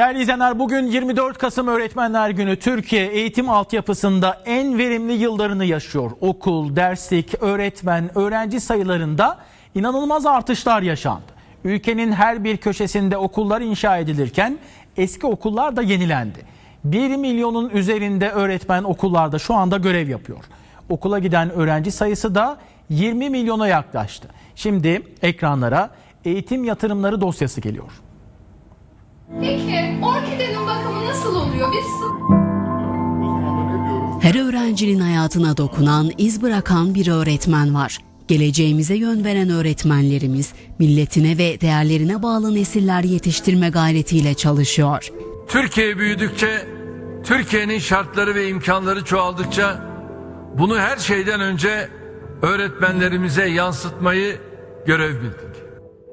Değerli izleyenler bugün 24 Kasım Öğretmenler Günü Türkiye eğitim altyapısında en verimli yıllarını yaşıyor. Okul, derslik, öğretmen, öğrenci sayılarında inanılmaz artışlar yaşandı. Ülkenin her bir köşesinde okullar inşa edilirken eski okullar da yenilendi. 1 milyonun üzerinde öğretmen okullarda şu anda görev yapıyor. Okula giden öğrenci sayısı da 20 milyona yaklaştı. Şimdi ekranlara eğitim yatırımları dosyası geliyor. Peki orkidenin bakımı nasıl oluyor? Bir sı- Her öğrencinin hayatına dokunan, iz bırakan bir öğretmen var. Geleceğimize yön veren öğretmenlerimiz, milletine ve değerlerine bağlı nesiller yetiştirme gayretiyle çalışıyor. Türkiye büyüdükçe, Türkiye'nin şartları ve imkanları çoğaldıkça bunu her şeyden önce öğretmenlerimize yansıtmayı görev bildik.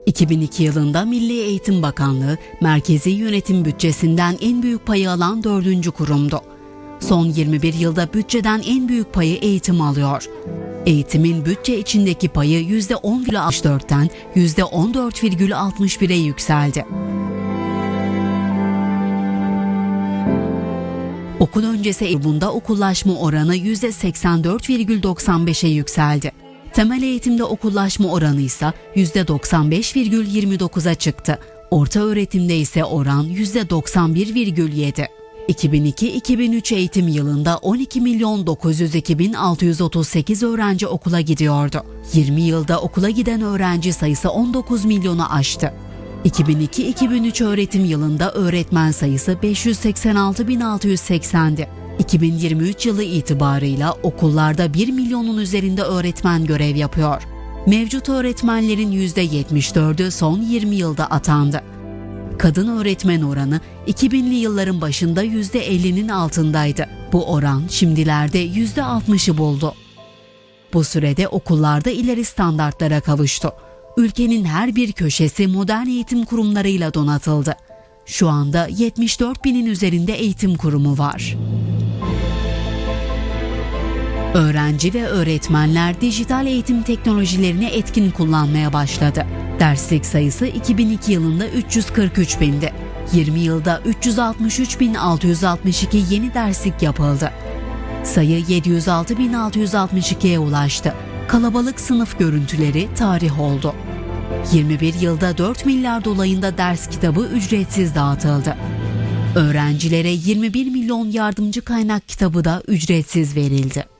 2002 yılında Milli Eğitim Bakanlığı, merkezi yönetim bütçesinden en büyük payı alan dördüncü kurumdu. Son 21 yılda bütçeden en büyük payı eğitim alıyor. Eğitimin bütçe içindeki payı %10,64'ten %14,61'e yükseldi. Okul öncesi eğitimde okullaşma oranı %84,95'e yükseldi. Temel eğitimde okullaşma oranı ise %95,29'a çıktı. Orta öğretimde ise oran %91,7. 2002-2003 eğitim yılında 12 milyon 902 bin 638 öğrenci okula gidiyordu. 20 yılda okula giden öğrenci sayısı 19 milyonu aştı. 2002-2003 öğretim yılında öğretmen sayısı 586.680'di. 2023 yılı itibarıyla okullarda 1 milyonun üzerinde öğretmen görev yapıyor. Mevcut öğretmenlerin %74'ü son 20 yılda atandı. Kadın öğretmen oranı 2000'li yılların başında %50'nin altındaydı. Bu oran şimdilerde %60'ı buldu. Bu sürede okullarda ileri standartlara kavuştu. Ülkenin her bir köşesi modern eğitim kurumlarıyla donatıldı. Şu anda 74 binin üzerinde eğitim kurumu var. Öğrenci ve öğretmenler dijital eğitim teknolojilerini etkin kullanmaya başladı. Derslik sayısı 2002 yılında 343 bindi. 20 yılda 363.662 yeni derslik yapıldı. Sayı 706.662'ye ulaştı. Kalabalık sınıf görüntüleri tarih oldu. 21 yılda 4 milyar dolayında ders kitabı ücretsiz dağıtıldı. Öğrencilere 21 milyon yardımcı kaynak kitabı da ücretsiz verildi.